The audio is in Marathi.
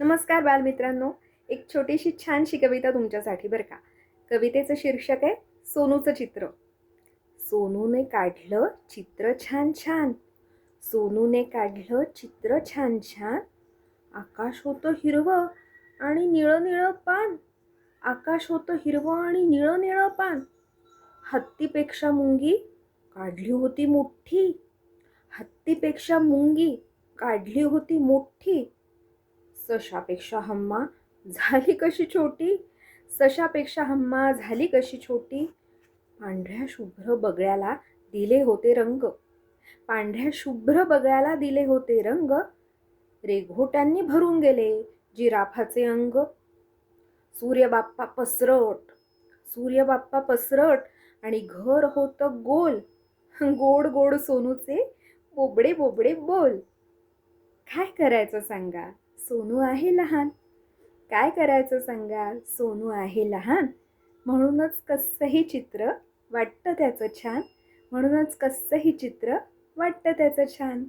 नमस्कार बालमित्रांनो. एक छोटीशी छानशी कविता तुमच्यासाठी बरं का. कवितेचं शीर्षक आहे सोनूचं चित्र. सोनूने काढलं चित्र छान छान. सोनूने काढलं चित्र छान छान. आकाश होतं हिरवं आणि निळं निळं पान. आकाश होतं हिरवं आणि निळं निळं पान. हत्तीपेक्षा मुंगी काढली होती मोठी. हत्तीपेक्षा मुंगी काढली होती मोठी. सशापेक्षा हम्मा झाली कशी छोटी? सशापेक्षा हम्मा झाली कशी छोटी? पांढऱ्या शुभ्र बगळ्याला दिले होते रंग. पांढऱ्या शुभ्र बगळ्याला दिले होते रंग. रेघोट्यांनी भरून गेले जिराफाचे अंग. सूर्यबाप्पा पसरट. सूर्यबाप्पा पसरट आणि घर होतं गोल. गोड गोड सोनूचे बोबडे बोबडे बोल. काय करायचं सांगा? सोनू आहे लहान. काय करायचं सांगा? सोनू आहे लहान. म्हणूनच कसंही चित्र वाटतं त्याचं छान. म्हणूनच कसंही चित्र वाटतं त्याचं छान.